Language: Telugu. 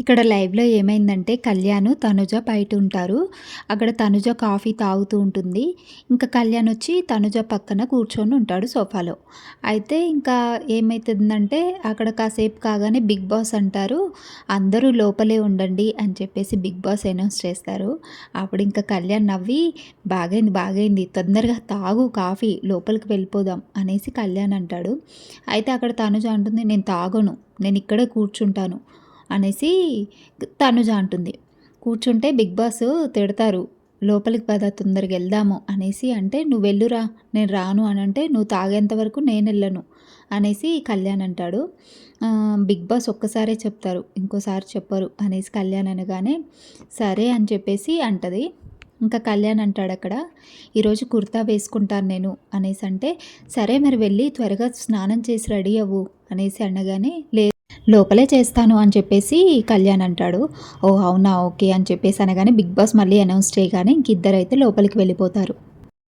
ఇక్కడ లైవ్‌లో ఏమైందంటే కళ్యాణ్, తనుజ బయట ఉంటారు. అక్కడ తనుజ కాఫీ తాగుతూ ఉంటుంది. ఇంకా కళ్యాణ్ వచ్చి తనుజ పక్కన కూర్చొని ఉంటాడు సోఫాలో. అయితే ఇంకా ఏమవుతుందంటే అక్కడ కాసేపు కాగానే బిగ్ బాస్ అంటారు. అందరూ లోపలే ఉండండి అని చెప్పేసి బిగ్ బాస్ అనౌన్స్ చేస్తారు. అప్పుడు ఇంకా కళ్యాణ్ నవ్వి బాగైంది బాగైంది తొందరగా తాగు కాఫీ లోపలికి వెళ్ళిపోదాం అనేసి కళ్యాణ్ అంటాడు. అయితే అక్కడ తనుజ అంటుంది నేను తాగను. నేను ఇక్కడే కూర్చుంటాను. అనేసి తనుజ అంటుంది. కూర్చుంటే బిగ్ బాస్ తిడతారు. లోపలికి పద తొందరగా వెళ్దాము అనేసి అంటే నువ్వు వెళ్ళురా నేను రాను అని అంటే నువ్వు తాగేంత వరకు నేను వెళ్ళను అనేసి కళ్యాణ్ అంటాడు. బిగ్ బాస్ ఒక్కసారే చెప్తారు. ఇంకోసారి చెప్పరు అనేసి కళ్యాణ్ అనగానే సరే అని చెప్పేసి అంటది. ఇంకా కళ్యాణ్ అంటాడు అక్కడ ఈరోజు కుర్తా వేసుకుంటాను నేను అనేసి అంటే సరే మరి వెళ్ళి త్వరగా స్నానం చేసి రెడీ అవ్వు అనేసి అనగానే లేదు లోపలే చేస్తాను అని చెప్పేసి కళ్యాణ్ అంటాడు. ఓ అవునా? ఓకే అని చెప్పేసి అనగానే బిగ్ బాస్ మళ్ళీ అనౌన్స్ చేయగానే ఇంకిద్దరైతే లోపలికి వెళ్ళిపోతారు.